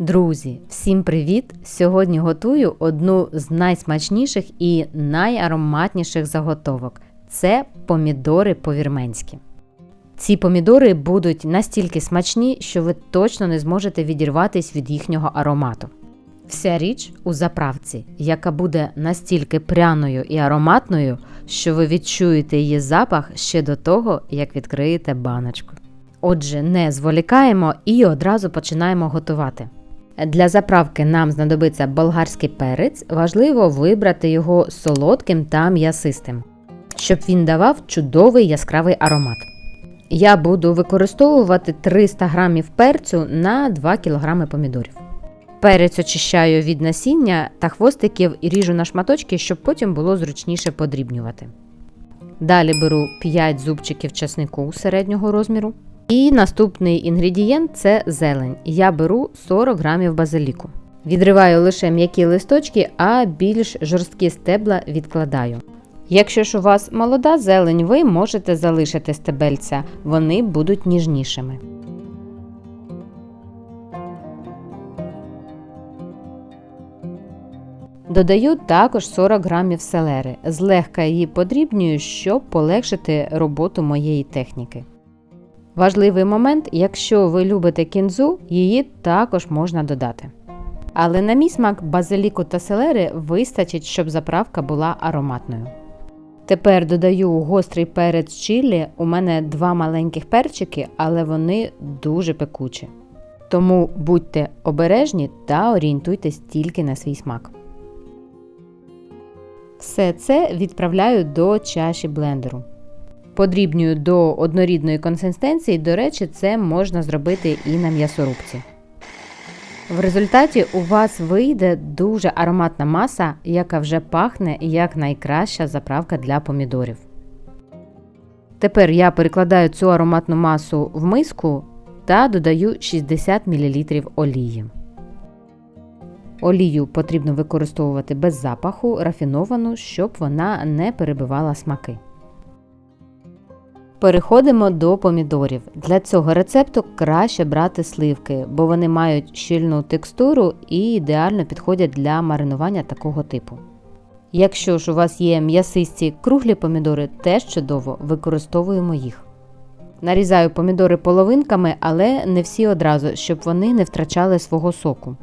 Друзі, всім привіт! Сьогодні готую одну з найсмачніших і найароматніших заготовок це помідори по-вірменськи. Ці помідори будуть настільки смачні, що ви точно не зможете відірватись від їхнього аромату. Вся річ у заправці, яка буде настільки пряною і ароматною, що ви відчуєте її запах ще до того, як відкриєте баночку. Отже, не зволікаємо і одразу починаємо готувати. Для заправки нам знадобиться болгарський перець, важливо вибрати його солодким та м'ясистим, щоб він давав чудовий яскравий аромат. Я буду використовувати 300 г перцю на 2 кг помідорів. Перець очищаю від насіння та хвостиків і ріжу на шматочки, щоб потім було зручніше подрібнювати. Далі беру 5 зубчиків часнику середнього розміру. І наступний інгредієнт це зелень. Я беру 40 грамів базиліку. Відриваю лише м'які листочки, а більш жорсткі стебла відкладаю. Якщо ж у вас молода зелень, ви можете залишити стебельця, вони будуть ніжнішими. Додаю також 40 грамів селери. Злегка її подрібнюю, щоб полегшити роботу моєї техніки. Важливий момент, якщо ви любите кінзу, її також можна додати. Але на мій смак базиліку та селери вистачить, щоб заправка була ароматною. Тепер додаю гострий перець чилі. У мене два маленьких перчики, але вони дуже пекучі. Тому будьте обережні та орієнтуйтесь тільки на свій смак. Все це відправляю до чаші блендеру. Подрібнюю до однорідної консистенції, до речі, це можна зробити і на м'ясорубці. В результаті у вас вийде дуже ароматна маса, яка вже пахне як найкраща заправка для помідорів. Тепер я перекладаю цю ароматну масу в миску та додаю 60 мл олії. Олію потрібно використовувати без запаху, рафіновану, щоб вона не перебивала смаки. Переходимо до помідорів. Для цього рецепту краще брати сливки, бо вони мають щільну текстуру і ідеально підходять для маринування такого типу. Якщо ж у вас є м'ясисті круглі помідори, теж чудово використовуємо їх. Нарізаю помідори половинками, але не всі одразу, щоб вони не втрачали свого соку.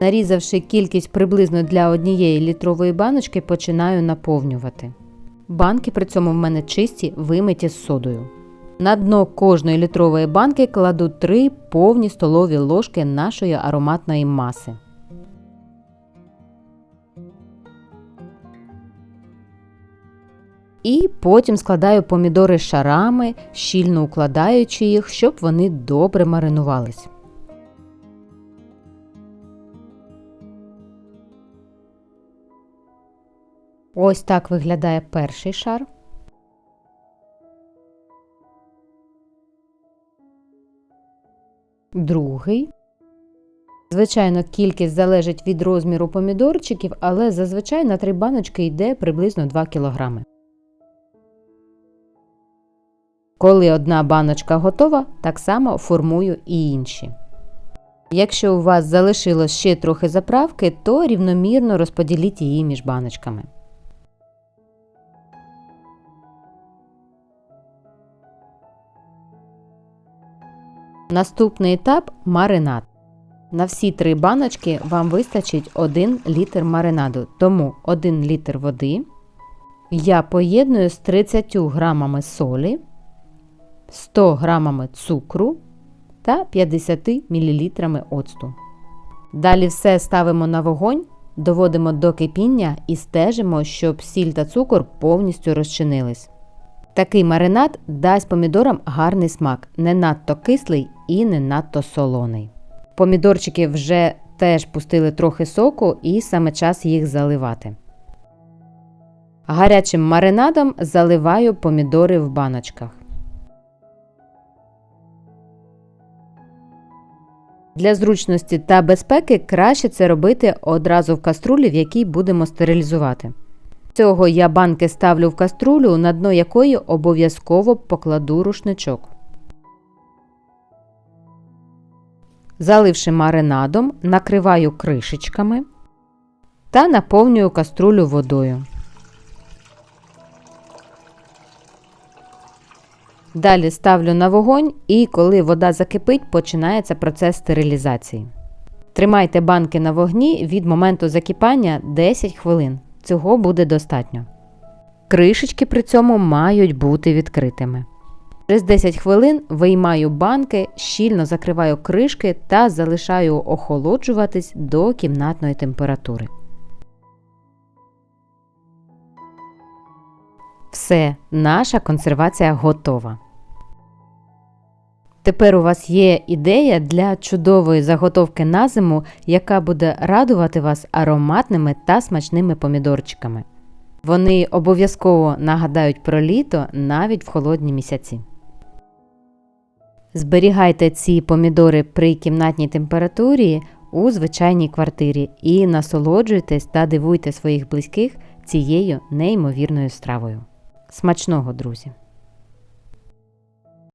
Нарізавши кількість приблизно для однієї літрової баночки, починаю наповнювати. Банки при цьому в мене чисті, вимиті з содою. На дно кожної літрової банки кладу 3 повні столові ложки нашої ароматної маси. І потім складаю помідори шарами, щільно укладаючи їх, щоб вони добре маринувались. Ось так виглядає перший шар. Другий. Звичайно, кількість залежить від розміру помідорчиків, але зазвичай на три баночки йде приблизно 2 кг. Коли одна баночка готова, так само формую і інші. Якщо у вас залишилось ще трохи заправки, то рівномірно розподіліть її між баночками. Наступний етап маринад. На всі три баночки вам вистачить 1 літр маринаду, тому 1 літр води я поєдную з 30 грамами солі, 100 грамами цукру та 50 мл оцту. Далі все ставимо на вогонь, доводимо до кипіння і стежимо, щоб сіль та цукор повністю розчинились. Такий маринад дасть помідорам гарний смак, не надто кислий і не надто солоний. Помідорчики вже теж пустили трохи соку і саме час їх заливати. Гарячим маринадом заливаю помідори в баночках. Для зручності та безпеки краще це робити одразу в каструлі, в якій будемо стерилізувати. Цього я банки ставлю в каструлю, на дно якої обов'язково покладу рушничок. Заливши маринадом, накриваю кришечками та наповнюю каструлю водою. Далі ставлю на вогонь і коли вода закипить, починається процес стерилізації. Тримайте банки на вогні від моменту закипання 10 хвилин. Цього буде достатньо. Кришечки при цьому мають бути відкритими. Через 10 хвилин виймаю банки, щільно закриваю кришки та залишаю охолоджуватись до кімнатної температури. Все, наша консервація готова. Тепер у вас є ідея для чудової заготовки на зиму, яка буде радувати вас ароматними та смачними помідорчиками. Вони обов'язково нагадають про літо навіть в холодні місяці. Зберігайте ці помідори при кімнатній температурі у звичайній квартирі і насолоджуйтесь та дивуйте своїх близьких цією неймовірною стравою. Смачного, друзі!